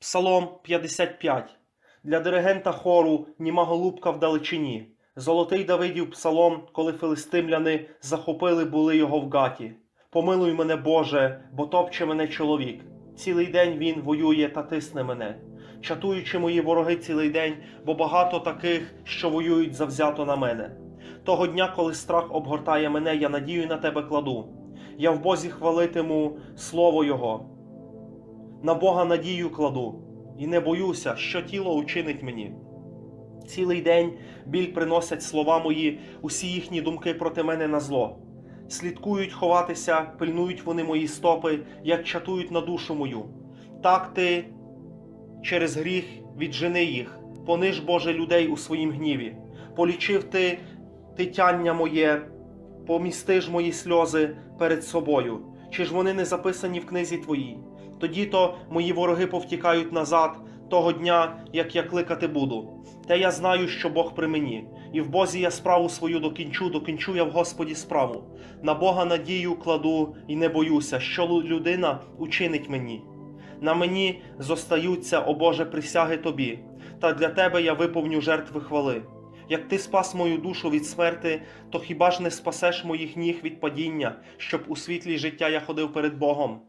Псалом 55. Для диригента хору Німа голубка вдалечині. Золотий Давидів псалом, коли филистимляни захопили були його в гаті. Помилуй мене, Боже, бо топче мене чоловік. Цілий день він воює та тисне мене. Чатуючи мої вороги цілий день, бо багато таких, що воюють завзято на мене. Того дня, коли страх обгортає мене, я надію на тебе кладу. Я в Бозі хвалитиму слово Його. На Бога надію кладу, і не боюся, що тіло учинить мені. Цілий день біль приносять слова мої, усі їхні думки проти мене на зло. Слідкують ховатися, пильнують вони мої стопи, як чатують на душу мою. Так ти через гріх віджени їх, пониж, Боже, людей у своїм гніві. Полічив ти титяння моє, помісти ж мої сльози перед собою. Чи ж вони не записані в книзі твоїй? Тоді то мої вороги повтікають назад того дня, як я кликати буду. Та я знаю, що Бог при мені, і в Бозі я справу свою докінчу, докінчу я в Господі справу. На Бога надію кладу і не боюся, що людина учинить мені. На мені зостаються, о Боже, присяги тобі, та для тебе я виповню жертви хвали. Як ти спас мою душу від смерти, то хіба ж не спасеш моїх ніг від падіння, щоб у світлі життя я ходив перед Богом?